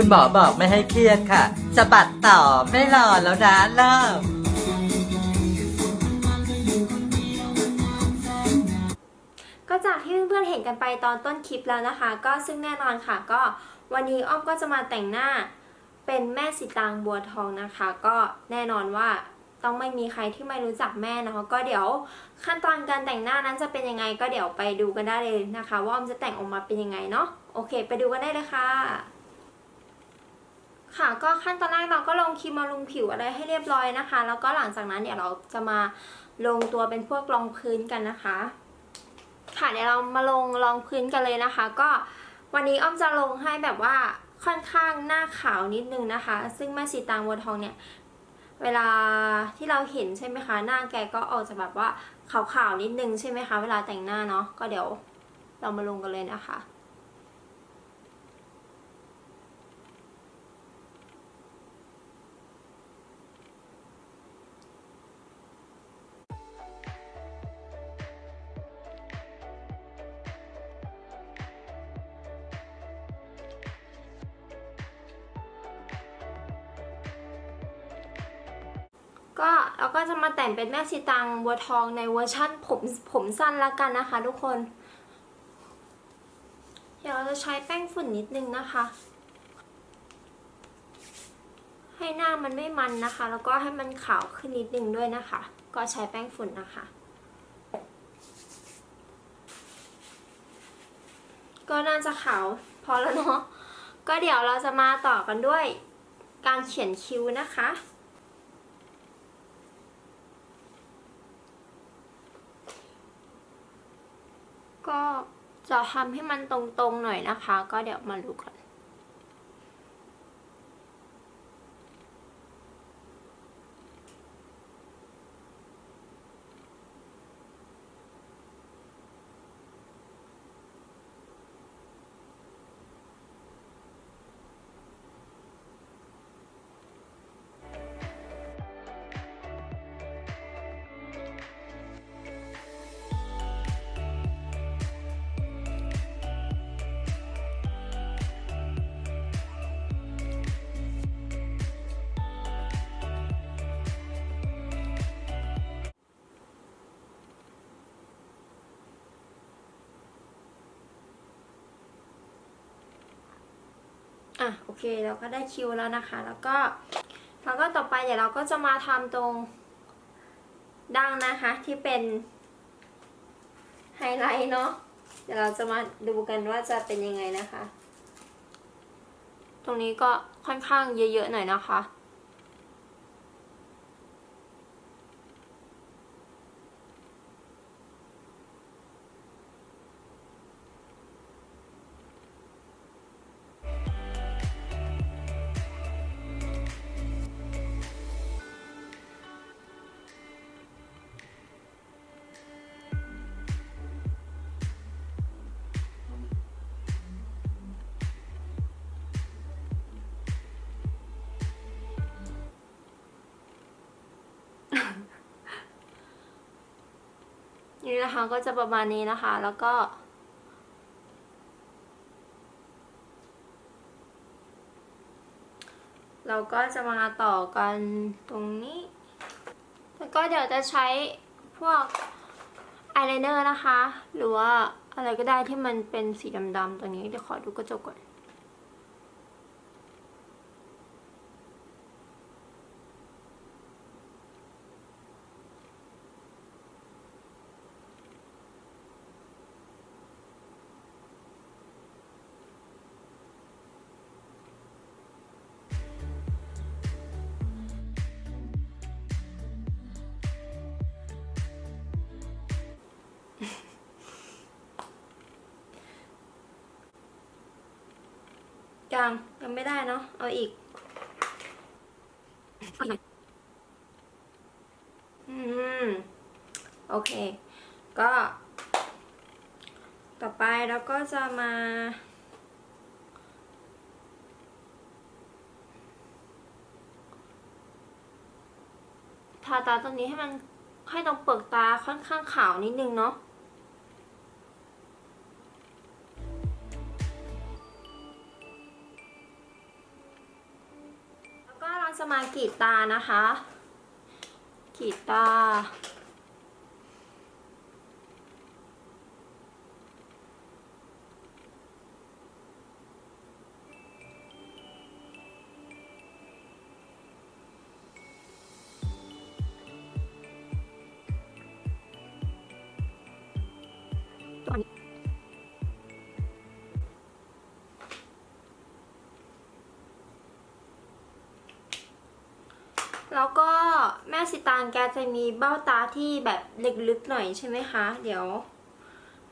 คุณหมอบอกไม่ให้เครียดค่ะสะบัดต่อไม่รอแล้วนะเริ่มก็จากที่เพื่อนๆเห็นกันไปตอนต้นคลิปแล้วนะคะ ก็ซึ่งแน่นอนค่ะ ก็วันนี้อ้อมก็จะมาแต่งหน้าเป็นแม่สีตางบัวทองนะคะ ก็แน่นอนว่าต้องไม่มีใครที่ไม่รู้จักแม่เนาะก็เดี๋ยวขั้นตอนการแต่งหน้านั้นจะเป็นยังไงก็เดี๋ยวไปดูกันได้เลยนะคะ ว่าอ้อมจะแต่งออกมาเป็นยังไงเนาะโอเค ไปดูกันได้เลยค่ะ ค่ะก็ขั้นตอนแรกเราก็ลงครีมมารุงผิวอะไรให้เรียบร้อยนะคะ แล้วก็หลังจากนั้นเดี๋ยวเราจะมาลงตัวเป็นพวกรองพื้นกันนะคะ ค่ะเดี๋ยวเรามาลงรองพื้นกันเลยนะคะ ก็วันนี้อ้อมจะลงให้แบบว่าค่อนข้างหน้าขาวนิดนึงนะคะ ซึ่งแม่สีตางบัวทองเนี่ย เวลาที่เราเห็นใช่ไหมคะ หน้าแกก็ออกจะแบบว่าขาวๆนิดนึงใช่ไหมคะ เวลาแต่งหน้าเนาะก็เดี๋ยวเรามาลงกันเลยนะคะ ก็เราก็จะมาแต่งเป็นแม่สีตางบัวทองในเวอร์ชั่นผมผมสั้นละกันนะคะ ทุกคนเดี๋ยวเราจะใช้แป้งฝุ่นนิดนึงนะคะ ให้หน้ามันไม่มันนะคะ แล้วก็ให้มันขาวขึ้นนิดนึงด้วยนะคะ ก็ใช้แป้งฝุ่นนะคะ ก็น่าจะขาวพอแล้วเนาะก็เดี๋ยวเราจะมาต่อกันด้วยการเขียนคิ้วนะคะ ก็จะทำให้มันตรงๆหน่อยนะคะ ก็เดี๋ยวมาดูกัน อะโอเคเราก็ได้คิวแล้วนะคะ แล้วก็แล้วก็ต่อไปเดี๋ยวเราก็จะมาทำตรงดังนะคะที่เป็นไฮไลท์เนาะเดี๋ยวเราจะมาดูกันว่าจะเป็นยังไงนะคะ ตรงนี้ก็ค่อนข้างเยอะๆหน่อยนะคะ นะคะ ก็จะประมาณนี้นะคะ แล้วก็ เราก็จะมาต่อกันตรงนี้ แล้วก็เดี๋ยวจะใช้พวกอายไลเนอร์นะคะ หรือว่าอะไรก็ได้ที่มันเป็นสีดำๆตรงนี้เดี๋ยวขอดูกระจกก่อน ยังยังไม่ได้เนาะเอาอีกอืมโอเค ก็ ต่อไปเราก็จะมาทาตาตรงนี้ให้มันให้ตรงเปลือกตาค่อนข้างขาวนิดนึงเนาะากีดตานะคะ ขีดตา แล้วก็แม่สิตางแกจะมีเบ้าตาที่แบบลึกๆหน่อยใช่ไหมคะ เดี๋ยว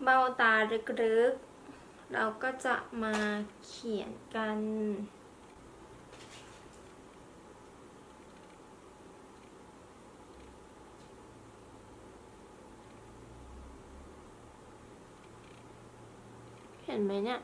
เบ้าตาลึกๆ เราก็จะมาเขียนกันเห็นไหมเนี่ย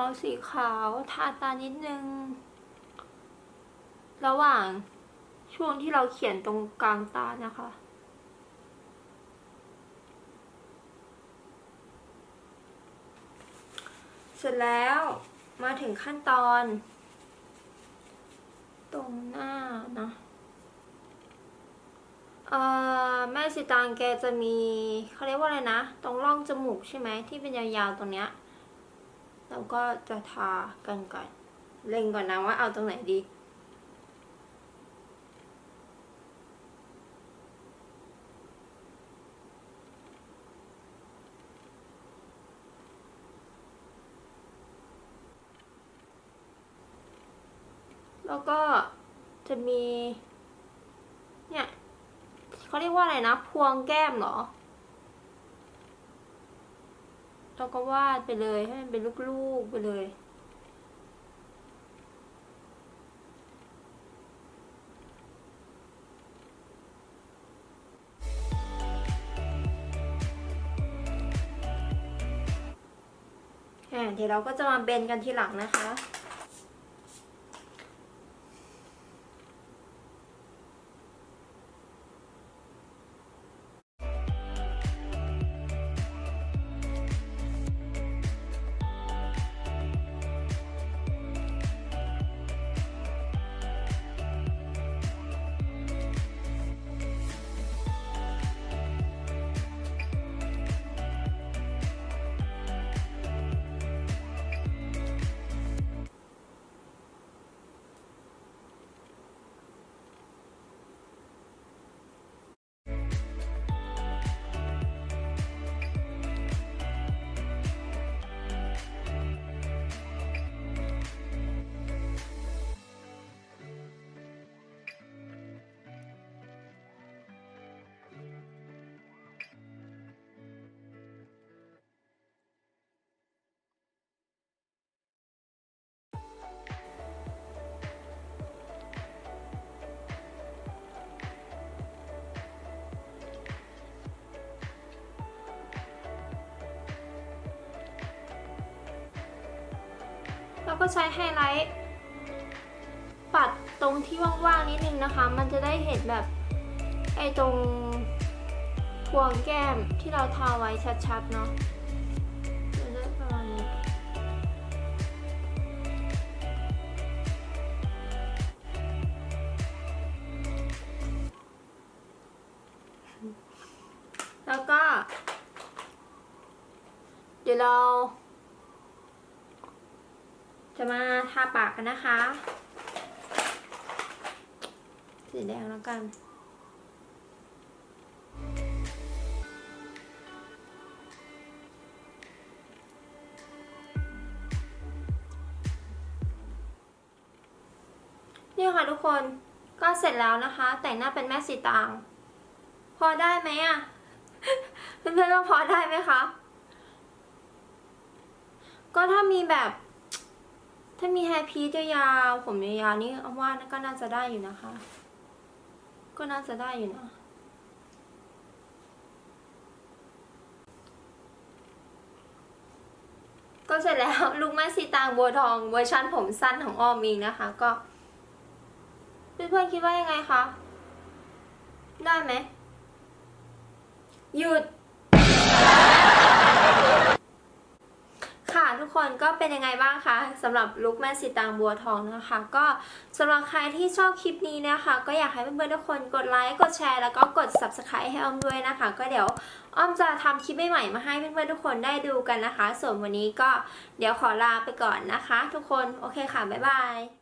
เอาสีขาวทาตานิดนึง ระหว่างช่วงที่เราเขียนตรงกลางตานะคะ เสร็จแล้วมาถึงขั้นตอน ตรงหน้านะแม่สิตางแกจะมีเขาเรียกว่าอะไรนะ ตรงร่องจมูกใช่ไหมที่เป็นยาวๆตรงเนี้ย เราก็จะทากันก่อน เล็งก่อนนะว่าเอาตรงไหนดี แล้วก็จะมี เนี่ยเขาเรียกว่าอะไรนะ พวงแก้มเหรอ เราก็วาดไปเลยให้มันเป็นลูกๆไปเลย เดี๋ยวเราก็จะมาเบนกันทีหลังนะคะ ก็ใช้ไฮไลท์ปัดตรงที่ว่างๆนิดนึงนะคะ มันจะได้เห็นแบบไอ้ตรงพวงแก้มที่เราทาไว้ชัดๆเนาะแล้วก็ เดี๋ยวเรา จะมาทาปากกันนะคะ สีแดงแล้วกัน นี่ค่ะทุกคนก็เสร็จแล้วนะคะ แต่งหน้าเป็นแม่สีตาง พอได้ไหมอะเพื่อนๆว่าพอได้ไหมคะ ก็ถ้ามีแบบ ถ้ามีแฮร์พีซยาวๆผมยาวๆนี่เอาว่าก็น่าจะได้อยู่นะคะ ก็น่าจะได้อยู่นะก็เสร็จแล้วลูกแม่สีตางบัวทองเวอร์ชันผมสั้นของออมเองนะคะ ก็เพื่อนๆคิดว่ายังไงคะได้ไหมหยุด กคนก็เป็นยังไงบ้างคะสำหรับลุคแม่สีตางบัวทองนะคะ ก็สำหรับใครที่ชอบคลิปนี้นะคะ ก็อยากให้เพื่อนๆทุกคนกดไลค์กดแชร์แล้วก็กด subscribe ให้อ้อมด้วยนะคะ ก็เดี๋ยวอ้อมจะทำคลิปใหม่ๆมาให้เพื่อนๆทุกคนได้ดูกันนะคะ ส่วนวันนี้ก็เดี๋ยวขอลาไปก่อนนะคะ ทุกคนโอเคค่ะบ๊ายบาย